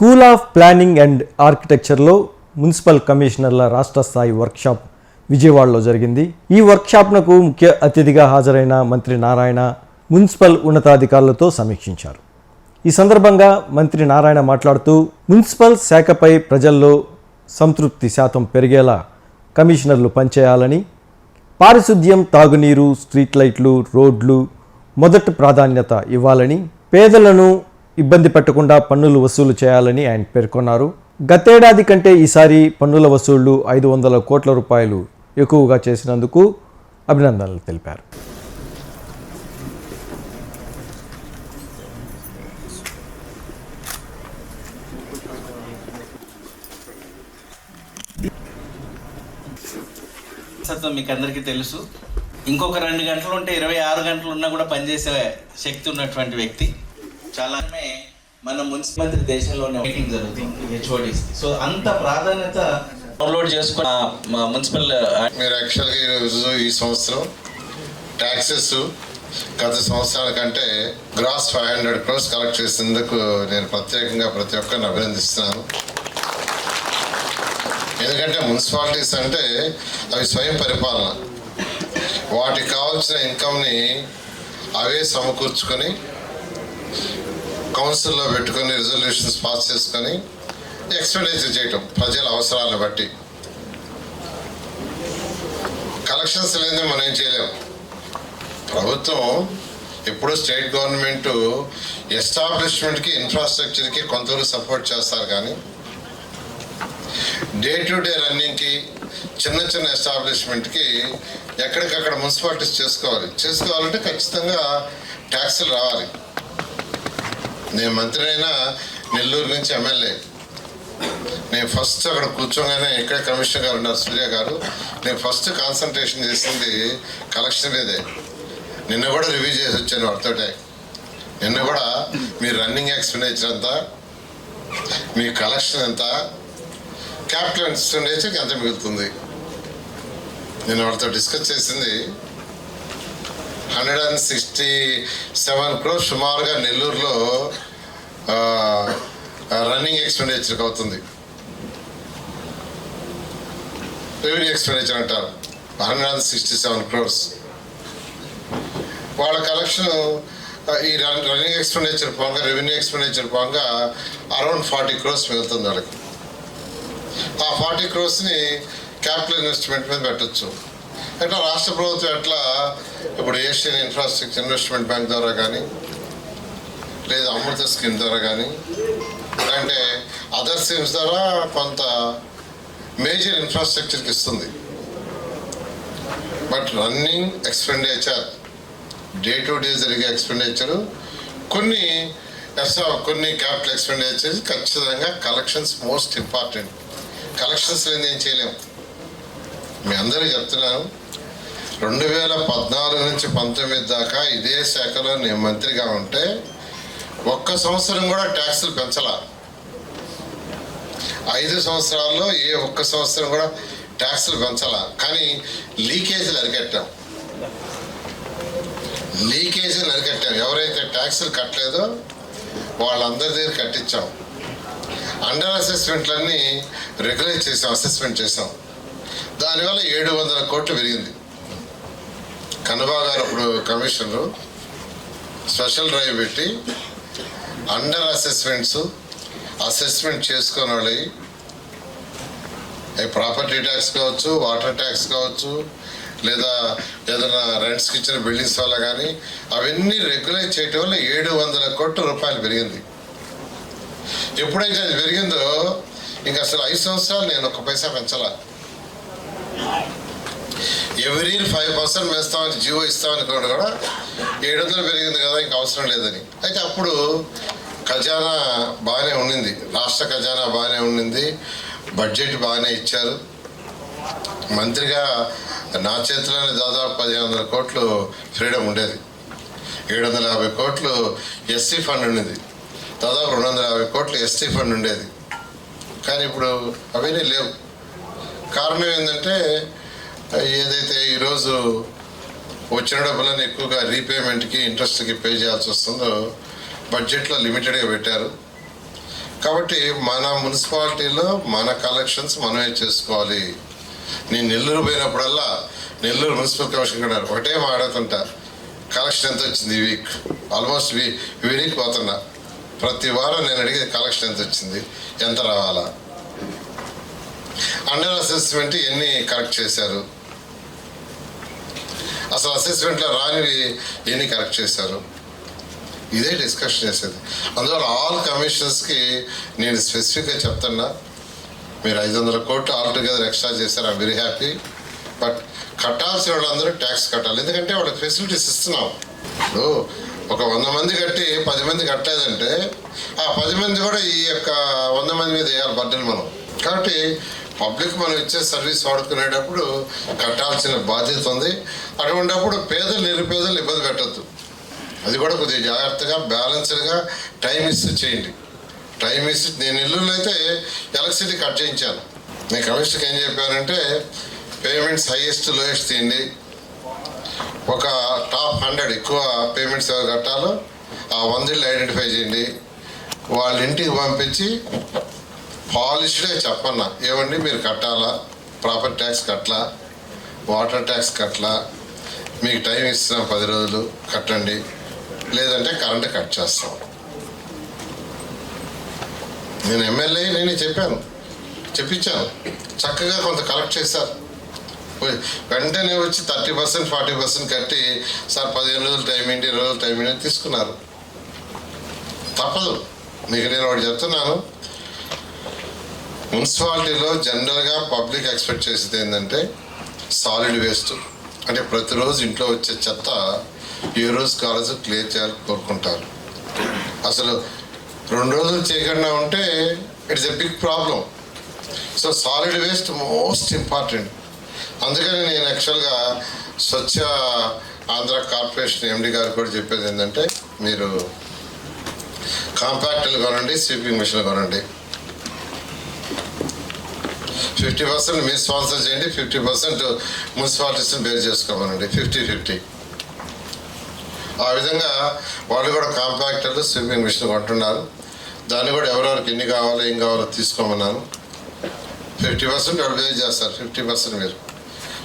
School of planning and ఆర్కిటెక్చర్లో municipal కమిషనర్ల రాష్ట్ర స్థాయి వర్క్షాప్ విజయవాడలో జరిగింది. ఈ వర్క్షాప్నకు ముఖ్య అతిథిగా హాజరైన మంత్రి నారాయణ మున్సిపల్ ఉన్నతాధికారులతో సమీక్షించారు. ఈ సందర్భంగా మంత్రి నారాయణ మాట్లాడుతూ మున్సిపల్ శాఖపై ప్రజల్లో సంతృప్తి శాతం పెరిగేలా కమిషనర్లు పనిచేయాలని పారిశుద్ధ్యం తాగునీరు స్ట్రీట్ లైట్లు రోడ్లు మొదటి ప్రాధాన్యత ఇవ్వాలని పేదలను ఇబ్బంది పెట్టకుండా పన్నులు వసూలు చేయాలని ఆయన పేర్కొన్నారు. గతేడాది కంటే ఈసారి పన్నుల వసూళ్ళు ఐదు వందల కోట్ల రూపాయలు ఎక్కువగా చేసినందుకు అభినందనలు తెలిపారు. సత్వం మీకు అందరికీ తెలుసు. ఇంకొక రెండు గంటలు ఉంటే ఇరవై ఆరు గంటలు ఉన్నా కూడా పనిచేసే శక్తి ఉన్నటువంటి వ్యక్తి. చాలా మన మున్సిపల్ దేశంలోనే మీటింగ్ జరుగుతుంది హెచ్ఓడిస్. సో అంత ప్రాధాన్యత డౌన్లోడ్ చేసుకున్న మా మున్సిపల్ మీరు యాక్చువల్గా ఈరోజు ఈ సంవత్సరం ట్యాక్సెస్ గత సంవత్సరాల కంటే gross five hundred crores collect చేసేందుకు నేను ప్రత్యేకంగా ప్రతి ఒక్కరిని అభినందిస్తున్నాను. ఎందుకంటే మున్సిపాలిటీస్ అంటే అవి స్వయం పరిపాలన. వాటికి కావాల్సిన ఇన్కమ్ని అవే సమకూర్చుకొని కౌన్సిల్లో పెట్టుకొని రిజల్యూషన్స్ పాస్ చేసుకొని ఎక్స్పెండిచర్ చేయటం ప్రజల అవసరాలను బట్టి. కలెక్షన్స్ లేదే మనం ఏం చేయలేం. ప్రభుత్వం ఎప్పుడు స్టేట్ గవర్నమెంట్ ఎస్టాబ్లిష్మెంట్కి ఇన్ఫ్రాస్ట్రక్చర్కి కొంతవరకు సపోర్ట్ చేస్తారు కానీ డే టు డే రన్నింగ్కి చిన్న చిన్న ఎస్టాబ్లిష్మెంట్కి ఎక్కడికక్కడ మున్సిపాలిటీస్ చేసుకోవాలి. చేసుకోవాలంటే ఖచ్చితంగా ట్యాక్సులు రావాలి. నేను మంత్రి అయినా నెల్లూరు నుంచి ఎమ్మెల్యే. నేను ఫస్ట్ అక్కడ కూర్చోగానే ఇక్కడ కమిషనర్ గారు ఉన్నారు సూర్య గారు. నేను ఫస్ట్ కాన్సన్ట్రేషన్ చేసింది కలెక్షన్ మీదే. నిన్న కూడా రివ్యూ చేసి వచ్చాను వాటితోటే నిన్న కూడా మీ రన్నింగ్ ఎక్స్పెండిచర్ ఎంత? మీ కలెక్షన్ ఎంత? క్యాపిటల్ ఎక్స్పెండిచర్కి ఎంత మిగులుతుంది? నేను వాటితో డిస్కస్ చేసింది hundred and sixty seven crore సుమారుగా నెల్లూరులో రన్నింగ్ ఎక్స్పెండిచర్కి అవుతుంది రెవెన్యూ ఎక్స్పెండిచర్ అంటారు. Hundred and sixty seven crores వాళ్ళ కలెక్షన్ ఈ రన్ రన్నింగ్ ఎక్స్పెండిచర్ పోగా రెవెన్యూ ఎక్స్పెండిచర్ పోగా అరౌండ్ ఫార్టీ క్రోర్స్ మిగులుతుంది వాళ్ళకి. ఆ ఫార్టీ క్రోర్స్ని క్యాపిటల్ ఇన్వెస్ట్మెంట్ మీద పెట్టచ్చు. ఎట్లా రాష్ట్ర ప్రభుత్వం ఎట్లా ఇప్పుడు ఏషియన్ ఇన్ఫ్రాస్ట్రక్చర్ ఇన్వెస్ట్మెంట్ బ్యాంక్ ద్వారా కానీ లేదా అమృత స్కీమ్ ద్వారా కానీ. అంటే అదర్ స్కీమ్స్ ద్వారా కొంత మేజర్ ఇన్ఫ్రాస్ట్రక్చర్కి ఇస్తుంది. But running expenditure day to day జరిగే ఎక్స్పెండిచరు కొన్ని కొన్ని క్యాపిటల్ ఎక్స్పెండిచర్ ఖచ్చితంగా కలెక్షన్స్ మోస్ట్ ఇంపార్టెంట్ కలెక్షన్స్ లేని ఏం చేయలేము మీ అందరూ చెప్తున్నాను రెండు వేల పద్నాలుగు నుంచి పంతొమ్మిది దాకా ఇదే శాఖలో నేను మంత్రిగా ఉంటే ఒక్క సంవత్సరం కూడా ట్యాక్సులు పెంచాల. ఐదు సంవత్సరాల్లో ఏ ఒక్క సంవత్సరం కూడా ట్యాక్సులు పెంచాలా. కానీ లీకేజీలు అరికట్టాం. లీకేజీలు అరికట్టాం. ఎవరైతే ట్యాక్సులు కట్టలేదో వాళ్ళందరి దగ్గర కట్టించాం. అండర్ అసెస్మెంట్లన్నీ రెగ్యులేట్ చేసాం అసెస్మెంట్ చేసాం. దానివల్ల ఏడు వందల కోట్లు పెరిగింది. కన్నబా గారు అప్పుడు కమిషనరు స్పెషల్ డ్రైవ్ పెట్టి అండర్ అసెస్మెంట్స్ అసెస్మెంట్ చేసుకుని వాళ్ళవి ప్రాపర్టీ ట్యాక్స్ కావచ్చు వాటర్ ట్యాక్స్ కావచ్చు లేదా ఏదైనా రెంట్స్కి ఇచ్చిన బిల్డింగ్స్ వల్ల కానీ అవన్నీ రెగ్యులేట్ చేయటం వల్ల ఏడు వందల కోట్ల రూపాయలు పెరిగింది. ఎప్పుడైతే అది పెరిగిందో ఇంకా అసలు ఐదు సంవత్సరాలు నేను ఒక పైసా పెంచాలా. ఎవరీ ఫైవ్ పర్సెంట్ వేస్తామని జీవో ఇస్తామని కూడా కూడా ఏడు వందలు పెరిగింది కదా ఇంకా అవసరం లేదని. అయితే అప్పుడు ఖజానా బాగానే ఉండింది. రాష్ట్ర ఖజానా బాగానే ఉండింది. బడ్జెట్ బాగానే ఇచ్చారు. మంత్రిగా నా చేతిలోనే దాదాపు పదిహేను వందల కోట్లు ఫ్రీడమ్ ఉండేది. ఏడు వందల యాభై కోట్లు ఎస్సీ ఫండ్ ఉండేది. దాదాపు రెండు వందల యాభై కోట్లు ఎస్టీ ఫండ్ ఉండేది. కానీ ఇప్పుడు అవన్నీ లేవు. కారణం ఏంటంటే ఏదైతే ఈరోజు వచ్చిన డబ్బులను ఎక్కువగా రీపేమెంట్కి ఇంట్రెస్ట్కి పే చేయాల్సి వస్తుందో బడ్జెట్లో లిమిటెడ్గా పెట్టారు. కాబట్టి మన మున్సిపాలిటీలో మన కలెక్షన్స్ మనమే చేసుకోవాలి. నేను నెల్లూరు పోయినప్పుడల్లా నెల్లూరు మున్సిపల్ కమిషన్ కూడా ఒకటే మాట్లాడుతుంటా కలెక్షన్ ఎంత వచ్చింది ఈ వీక్? ఆల్మోస్ట్ వీ వీక్ పోతున్నా. ప్రతి వారం నేను అడిగేది కలెక్షన్ ఎంత వచ్చింది ఎంత రావాలా? అండర్ అసెస్మెంట్ ఎన్ని కరెక్ట్ చేశారు? అసలు అసెస్మెంట్లో రానివి ఎన్ని కరెక్ట్ చేశారు? ఇదే డిస్కషన్ చేసేది. అందువల్ల ఆల్ కమిషన్స్కి నేను స్పెసిఫిక్గా చెప్తున్నా మీరు ఐదు వందల కోట్లు ఆల్ టుగెదర్ ఎక్స్ట్రా చేశారు ఐ వెరీ హ్యాపీ బట్ కట్టాల్సిన వాళ్ళందరూ ట్యాక్స్ కట్టాలి. ఎందుకంటే వాళ్ళకి ఫెసిలిటీస్ ఇస్తున్నాం. ఇప్పుడు ఒక వంద మంది కట్టి పది మంది కట్టలేదంటే ఆ పది మంది కూడా ఈ యొక్క వంద మంది మీద వేయాలి బర్డెన్ మనం. కాబట్టి పబ్లిక్ మనం ఇచ్చే సర్వీస్ వాడుకునేటప్పుడు కట్టాల్సిన బాధ్యత ఉంది. అటువంటిప్పుడు పేదలు నిరుపేదలు ఇబ్బంది పెట్టద్దు. అది కూడా కొద్దిగా జాగ్రత్తగా బ్యాలెన్స్డ్గా టైం ఇస్తే చేయండి. టైం ఇస్ నేను ఇల్లునైతే అయితే ఎలక్ట్రిసిటీ కట్ చేయించాను. నేను కమిషన్కి ఏం చెప్పానంటే పేమెంట్స్ హైయెస్ట్ లోయెస్ట్ తీయండి. ఒక టాప్ హండ్రెడ్ ఎక్కువ పేమెంట్స్ ఎవరు కట్టాలో ఆ వందలు ఐడెంటిఫై చేయండి. వాళ్ళ ఇంటికి పంపించి పాలిష్డే చెప్పన్నా ఏమండి మీరు కట్టాలా? ప్రాపర్టీ ట్యాక్స్ కట్టలా? వాటర్ ట్యాక్స్ కట్టలా? మీకు టైం ఇస్తున్నాం పది రోజులు కట్టండి. లేదంటే కరెంట్ కట్ చేస్తాం. నేను ఎమ్మెల్యే నేను చెప్పాను. చెప్పించాను. చక్కగా కొంత కలెక్ట్ చేశారు. వెంటనే వచ్చి థర్టీ పర్సెంట్ ఫార్టీ పర్సెంట్ కట్టి సార్ పదిహేను రోజులు టైం ఏంటి? ఇరవై రోజులు టైం ఏంటి? తీసుకున్నారు. తప్పదు. మీకు నేను ఒకటి చెప్తున్నాను. మున్సిపాలిటీలో జనరల్గా పబ్లిక్ ఎక్స్పెక్ట్ చేసేది ఏంటంటే సాలిడ్ వేస్ట్. అంటే ప్రతిరోజు ఇంట్లో వచ్చే చెత్త ఏ కాలేజ్ క్లియర్ చేయాలి కోరుకుంటారు. అసలు రెండు రోజులు చేయకుండా ఉంటే it's a big problem. So solid waste most important. అందుకని నేను యాక్చువల్గా స్వచ్ఛ ఆంధ్ర కార్పొరేషన్ ఎండి గారు కూడా చెప్పేది ఏంటంటే మీరు కాంపాక్టర్లు కొనండి స్వీపింగ్ మిషన్ కొనండి. ఫిఫ్టీ పర్సెంట్ మీరు స్పాన్సర్ చేయండి ఫిఫ్టీ పర్సెంట్ మున్సిపాలిటీస్ని బేర్ చేసుకోమనండి. Fifty fifty. ఆ విధంగా వాళ్ళు కూడా కాంపాక్టర్లు స్విమ్మింగ్ మిషన్ కొంటున్నారు. దాన్ని కూడా ఎవరెవరికి ఎన్ని కావాలో ఏం కావాలో తీసుకోమన్నాను ఫిఫ్టీ పర్సెంట్ వాళ్ళు బేర్ చేస్తారు ఫిఫ్టీ పర్సెంట్ మీరు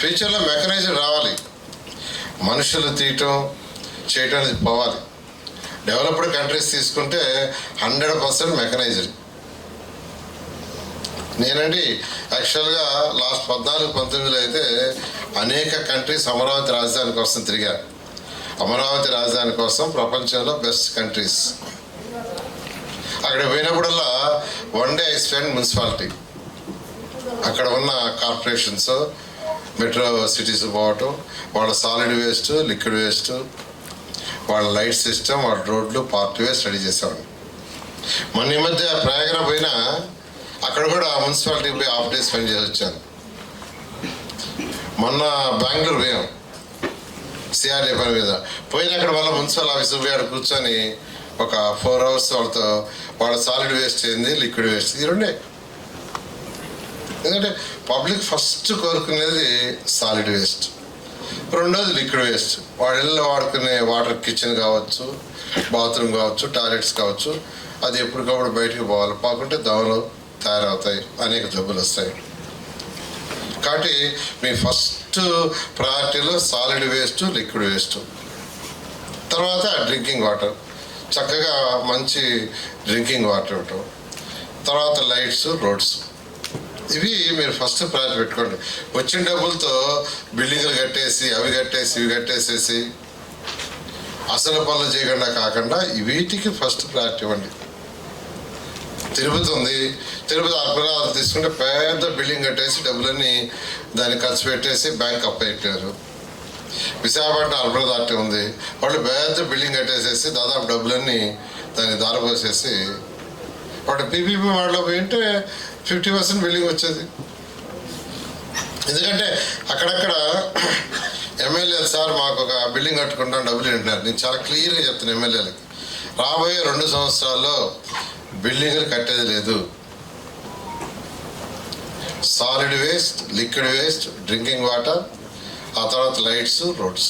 ఫ్యూచర్లో మెకనైజ్డ్ రావాలి. మనుషులు తీయటం చేయటం అనేది పోవాలి. డెవలప్డ్ కంట్రీస్ తీసుకుంటే హండ్రెడ్ పర్సెంట్ మెకనైజ్డ్ నేనండి యాక్చువల్గా లాస్ట్ పద్నాలుగు పంతొమ్మిదిలో అయితే అనేక కంట్రీస్ అమరావతి రాజధాని కోసం తిరిగా అమరావతి రాజధాని కోసం ప్రపంచంలో బెస్ట్ కంట్రీస్. అక్కడ పోయినప్పుడల్లా one day I spend municipality. అక్కడ ఉన్న కార్పొరేషన్స్ మెట్రో సిటీస్ పోవటం వాళ్ళ సాలిడ్ వేస్ట్ లిక్విడ్ వేస్ట్ వాళ్ళ లైట్ సిస్టమ్ వాళ్ళ రోడ్లు పార్ట్ వేస్ట్ రెడీ చేసేవాడిని మొన్న ఈ మధ్య ప్రయాగర పోయినా అక్కడ కూడా మున్సిపాలిటీ పోయి హాఫ్ డే స్పెండ్ చేసి వచ్చాను. మొన్న బెంగళూరు పోయాం. సిఆర్ఏ పని మీద పోయిన అక్కడ వాళ్ళ మున్సిపల్ ఆఫీసర్ గారు కూర్చొని ఒక ఫోర్ అవర్స్ వాళ్ళతో వాళ్ళ సాలిడ్ వేస్ట్ ఏంది లిక్విడ్ వేస్ట్ ఈ రెండే. ఎందుకంటే పబ్లిక్ ఫస్ట్ కోరుకునేది సాలిడ్ వేస్ట్ రెండోది లిక్విడ్ వేస్ట్ వాళ్ళ వాడుకునే వాటర్ కిచెన్ కావచ్చు బాత్రూమ్ కావచ్చు టాయిలెట్స్ కావచ్చు అది ఎప్పటికప్పుడు బయటికి పోవాలి. పాకుంటే దవలు తయారవుతాయి అనేక జబ్బులు వస్తాయి. కాబట్టి మీ ఫస్ట్ ప్రయారిటీలో సాలిడ్ వేస్ట్ లిక్విడ్ వేస్ట్ తర్వాత డ్రింకింగ్ వాటర్ చక్కగా మంచి డ్రింకింగ్ వాటర్ ఇవ్వటం తర్వాత లైట్స్ రోడ్స్ ఇవి మీరు ఫస్ట్ ప్రయారిటీ పెట్టుకోండి. వచ్చిన డబ్బులతో బిల్డింగ్లు కట్టేసి అవి కట్టేసి ఇవి కట్టేసేసి అసలు పనులు చేయకుండా కాకుండా వీటికి ఫస్ట్ ప్రయారిటీ ఇవ్వండి. తిరుపతి ఉంది. తిరుపతి అర్పణాలు తీసుకుంటే పెద్ద బిల్డింగ్ కట్టేసి డబ్బులన్నీ దాన్ని ఖర్చు పెట్టేసి బ్యాంక్ అప్పయ్యారు విశాఖపట్నం అర్బన్ దాటి ఉంది. వాళ్ళు పెద్ద బిల్డింగ్ కట్టేసేసి దాదాపు డబ్బులన్నీ దాన్ని దారపోసేసి వాడు పీపీపీ వాడిలో పోయింటే ఫిఫ్టీ పర్సెంట్ బిల్డింగ్ వచ్చేది. ఎందుకంటే అక్కడక్కడ ఎమ్మెల్యే సార్ మాకు ఒక బిల్డింగ్ కట్టుకుంటాం డబ్బులు వింటున్నారు నేను చాలా క్లియర్గా చెప్తాను ఎమ్మెల్యేలకి. రాబోయే రెండు సంవత్సరాల్లో బిల్డింగ్లు కట్టేది లేదు. Solid waste liquid waste drinking water ఆ తర్వాత లైట్స్ రోడ్స్.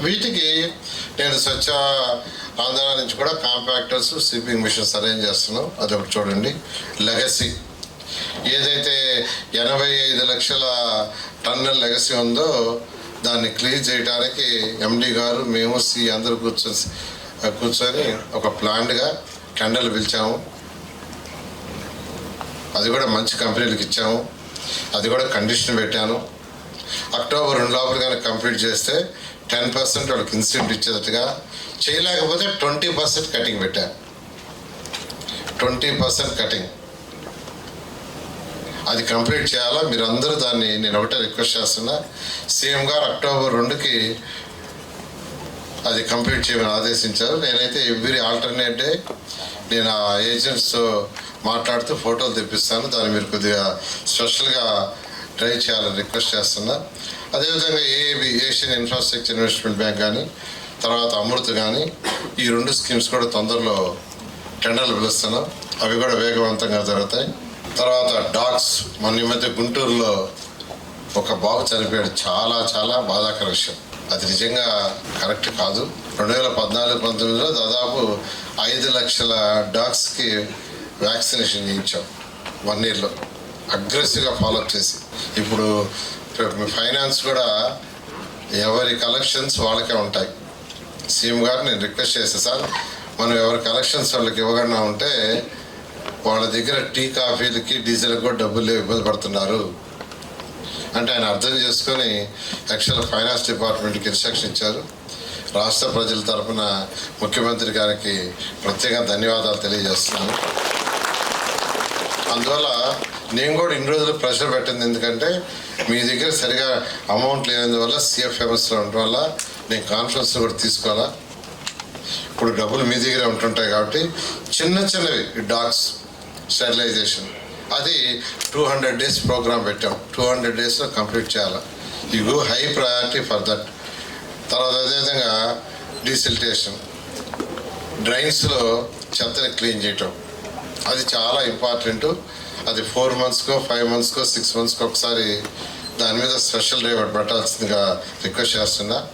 వీటికి నేను స్వచ్ఛ ఆంధ్ర నుంచి కూడా కాంపాక్టర్స్ స్వీపింగ్ మిషన్స్ అరేంజ్ చేస్తున్నాం. అదొకటి చూడండి. లెగసీ. ఏదైతే ఎనభై ఐదు లక్షల టన్నుల లెగసీ ఉందో దాన్ని క్లీన్ చేయడానికి ఎండి గారు మేము సి అందరూ కూర్చొని కూర్చొని ఒక ప్లాన్గా టెండర్లు పిలిచాము. అది కూడా మంచి కంపెనీలకు ఇచ్చాము. అది కూడా కండిషన్ పెట్టాను. అక్టోబర్ రెండు లోపల కానీ కంప్లీట్ చేస్తే టెన్ పర్సెంట్ వాళ్ళకి ఇన్సెంట్ ఇచ్చేటట్టుగా చేయలేకపోతే ట్వంటీ పర్సెంట్ కటింగ్ పెట్టాను ట్వంటీ పర్సెంట్ కటింగ్. అది కంప్లీట్ చేయాలా? మీరు అందరూ దాన్ని నేను ఒకటే రిక్వెస్ట్ చేస్తున్నా. సీఎం గారు అక్టోబర్ రెండుకి అది కంప్లీట్ చేయమని ఆదేశించారు. నేనైతే ఎవ్రీ ఆల్టర్నేట్ డే నేను ఆ ఏజెంట్స్తో మాట్లాడుతూ ఫోటోలు తెప్పిస్తాను. దాన్ని మీరు కొద్దిగా స్పెషల్గా ట్రై చేయాలని రిక్వెస్ట్ చేస్తున్నా. అదేవిధంగా ఏబి ఏషియన్ ఇన్ఫ్రాస్ట్రక్చర్ ఇన్వెస్ట్మెంట్ బ్యాంక్ కానీ తర్వాత అమృత్ కానీ ఈ రెండు స్కీమ్స్ కూడా తొందరలో టెండర్లు పిలుస్తున్నాం. అవి కూడా వేగవంతంగా జరుగుతాయి. తర్వాత డాగ్స్ మొన్న ఈ మధ్య గుంటూరులో ఒక బాబు చనిపోయాడు. చాలా చాలా బాధాకర విషయం. అది నిజంగా కరెక్ట్ కాదు. రెండు వేల పద్నాలుగు పంతొమ్మిదిలో దాదాపు ఐదు లక్షల డాగ్స్కి వ్యాక్సినేషన్ చేయించాం. వన్ ఇయర్లో అగ్రెసివ్గా ఫాలోఅప్ చేసి. ఇప్పుడు ఫైనాన్స్ కూడా ఎవరి కలెక్షన్స్ వాళ్ళకే ఉంటాయి. సీఎం గారు నేను రిక్వెస్ట్ చేశాను సార్ మనం ఎవరి కలెక్షన్స్ వాళ్ళకి ఇవ్వకుండా ఉంటే వాళ్ళ దగ్గర టీ కాఫీలకి డీజిల్కి కూడా డబ్బులు ఇబ్బంది పడుతున్నారు. అంటే ఆయన అర్థం చేసుకొని యాక్చువల్ ఫైనాన్స్ డిపార్ట్మెంట్కి ఇన్స్ట్రక్షన్ ఇచ్చారు. రాష్ట్ర ప్రజల తరపున ముఖ్యమంత్రి గారికి ప్రత్యేక ధన్యవాదాలు తెలియజేస్తున్నాను. అందువల్ల నేను కూడా ఇన్ని రోజులు ప్రెషర్ పెట్టింది. ఎందుకంటే మీ దగ్గర సరిగా అమౌంట్ లేనందువల్ల సిఎఫ్ఎంఎస్లో ఉండటం వల్ల నేను కాన్ఫరెన్స్ కూడా తీసుకోవాలా? ఇప్పుడు డబ్బులు మీ దగ్గరే ఉంటుంటాయి కాబట్టి చిన్న చిన్నవి డాగ్స్ స్టెరిలైజేషన్. అది టూ హండ్రెడ్ డేస్ ప్రోగ్రామ్ పెట్టాం. టూ హండ్రెడ్ డేస్లో కంప్లీట్ చేయాలి. You go high priority for that. తర్వాత అదేవిధంగా డీసిల్టేషన్. డ్రైన్స్లో చెత్తని క్లీన్ చేయటం. అది చాలా ఇంపార్టెంట్. అది ఫోర్ మంత్స్కో ఫైవ్ మంత్స్కో సిక్స్ మంత్స్కో ఒకసారి దాని మీద స్పెషల్ డే పెట్టాల్సిందిగా రిక్వెస్ట్ చేస్తున్నా.